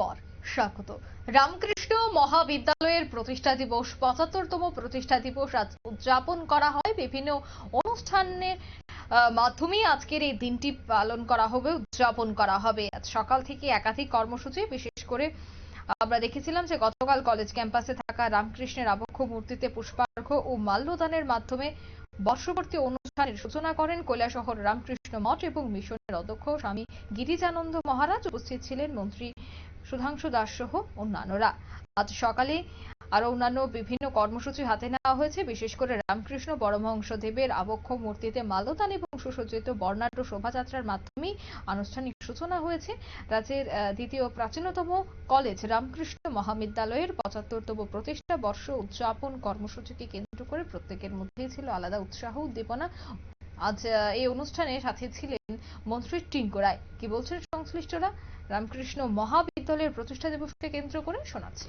পর। স্বাগত। রামকৃষ্ণ মহাবিদ্যালয়ের প্রতিষ্ঠা দিবস, পঁচাত্তরতম প্রতিষ্ঠা দিবস আজ উদযাপন করা হয়। বিভিন্ন অনুষ্ঠানের মাধ্যমে আজকের এই দিনটি পালন করা হবে, উদযাপন করা হবে। আজ সকাল থেকে একাধিক কর্মসূচি, বিশেষ করে আমরা দেখেছিলাম যে গতকাল কলেজ ক্যাম্পাসে থাকা রামকৃষ্ণের আবক্ষ মূর্তিতে পুষ্পার্ঘ ও মাল্যদানের মাধ্যমে বর্ষবর্তী অনুষ্ঠানের সূচনা করেন কৈলাসহর রামকৃষ্ণ মঠ এবং মিশনের অধ্যক্ষ স্বামী গিরিজানন্দ মহারাজ। উপস্থিত ছিলেন মন্ত্রী সুধাংশু দাস সহ অন্যান্যরা। আজ সকালে আরও অন্যান্য বিভিন্ন কর্মসূচি হাতে নেওয়া হয়েছে। বিশেষ করে রামকৃষ্ণ পরমহংস দেবের আবক্ষ মূর্তিতে মাল্যদান এবং সুসজ্জিত বর্ণাঢ্য শোভাযাত্রার মাধ্যমে আনুষ্ঠানিক সূচনা হয়েছে। রাজ্যের দ্বিতীয় প্রাচীনতম কলেজ রামকৃষ্ণ মহাবিদ্যালয়ের পঁচাত্তরতম প্রতিষ্ঠা বর্ষ উদযাপন কর্মসূচিকে কেন্দ্র করে প্রত্যেকের মধ্যেই ছিল আলাদা উৎসাহ, উদ্দীপনা। আজ এই অনুষ্ঠানে সাথে ছিলেন মন্ত্রী টিঙ্কু রায়। কি বলছেন সংশ্লিষ্টরা? রামকৃষ্ণ মহাবিদ্যালয়ের প্রতিষ্ঠা দিবসকে কেন্দ্র করে শোনাচ্ছি।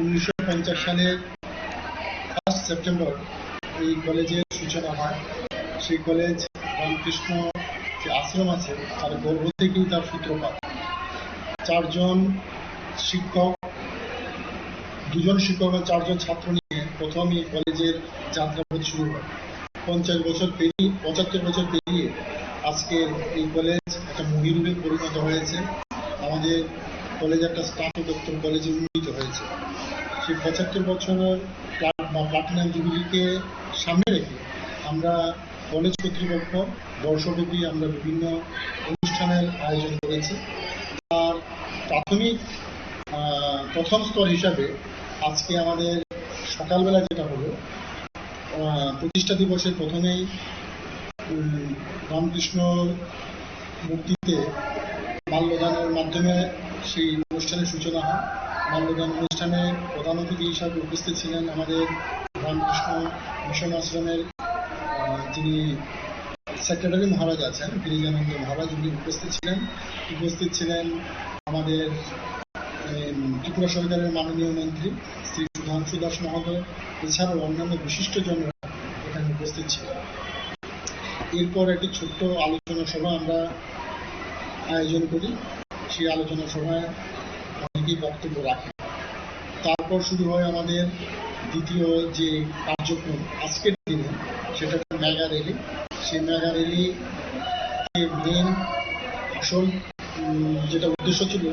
উনিশশো পঞ্চাশ সালে ফার্স্ট সেপ্টেম্বর এই কলেজের সূচনা হয়। সেই কলেজ রামকৃষ্ণ যে আশ্রম আছে, তার গর্ভ থেকেই তার সূত্রপাত। চারজন শিক্ষক, দুজন শিক্ষক ও চারজন ছাত্র নিয়ে প্রথম এই কলেজের যাত্রাপথ শুরু হয়। পঞ্চাশ বছর পেরিয়ে, পঁচাত্তর বছর পেরিয়ে আজকে এই কলেজ একটা মহিরূপে পরিণত হয়েছে। আমাদের কলেজ একটা স্নাতকোত্তর কলেজে উন্নীত হয়েছে। সেই পঁচাত্তর বছরের বা প্লাটিনাম জুবিলিকে সামনে রেখে আমরা কলেজ কর্তৃপক্ষ বর্ষব্যাপী আমরা বিভিন্ন অনুষ্ঠানের আয়োজন করেছি। তার প্রাথমিক প্রথম স্তর হিসাবে আজকে আমাদের সকালবেলা যেটা হলো প্রতিষ্ঠা দিবসের প্রথমেই রামকৃষ্ণ মূর্তিতে মাল্যদানের মাধ্যমে সেই অনুষ্ঠানের সূচনা হয়। মাল্যদান অনুষ্ঠানে প্রধান অতিথি হিসাবে উপস্থিত ছিলেন আমাদের রামকৃষ্ণ মিশন আশ্রমের যিনি সেক্রেটারি মহারাজ আছেন গিরিজানন্দ মহারাজ উনি উপস্থিত ছিলেন। উপস্থিত ছিলেন আমাদের ত্রিপুরা সরকারের মাননীয় মন্ত্রী শ্রী সুধাংশু দাস মহোদয়, এছাড়াও অন্যান্য বিশিষ্টজনরা এখানে উপস্থিত ছিলেন। এরপর একটি ছোট্ট আলোচনা সভা আমরা আয়োজন করি। সেই আলোচনা সভায় অনেকেই বক্তব্য রাখে তারপর শুরু হয় আমাদের দ্বিতীয় যে কার্যক্রম আজকের দিনে, সেটা হচ্ছে মেগা র্যালি। সেই মেগা র্যালি মেন আসল যেটা উদ্দেশ্য ছিল,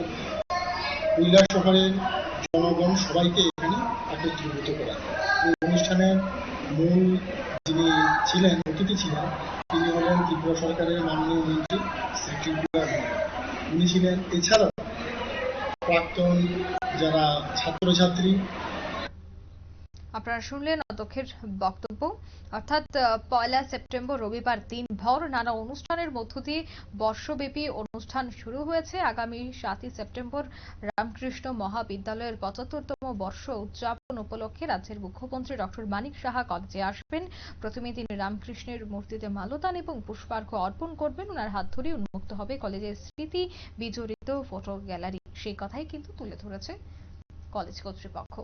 কৈলাস শহরের জনগণ সবাইকে এখানে একত্রীভূত করা। এই অনুষ্ঠানের মূল যিনি ছিলেন, অতিথি ছিলেন, তিনি হলেন ত্রিপুরা সরকারের মাননীয় মন্ত্রী শ্রী উনি ছিলেন এছাড়াও প্রাক্তন যারা ছাত্রছাত্রী আপনারা শুনলেন অধ্যক্ষের বক্তব্য। অর্থাৎ পয়লা সেপ্টেম্বর রবিবার দিনভর নানা অনুষ্ঠানের মধ্য দিয়ে বর্ষব্যাপী অনুষ্ঠান শুরু হয়েছে। আগামী সাতই সেপ্টেম্বর রামকৃষ্ণ মহাবিদ্যালয়ের পঁচাত্তরতম বর্ষ উদযাপন উপলক্ষে রাজ্যের মুখ্যমন্ত্রী ডক্টর মানিক সাহা কলেজে আসবেন। প্রথমে তিনি রামকৃষ্ণের মূর্তিতে মালদান এবং পুষ্পার্ঘ অর্পণ করবেন। ওনার হাত ধরে উন্মুক্ত হবে কলেজের স্মৃতি, বিজড়িত ফটো গ্যালারি। সেই কথাই কিন্তু তুলে ধরেছে কলেজ কর্তৃপক্ষ।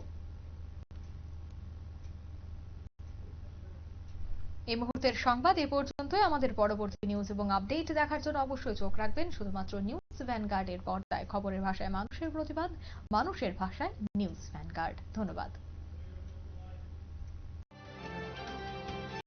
এই মুহূর্তের সংবাদ এ পর্যন্তই। আমাদের পরবর্তী নিউজ এবং আপডেট দেখার জন্য অবশ্যই চোখ রাখবেন। শুধুমাত্র নিউজ ভ্যানগার্ডের পর্দায়। খবরের ভাষায় মানুষের প্রতিবাদ, মানুষের ভাষায় নিউজ ভ্যানগার্ড ধন্যবাদ।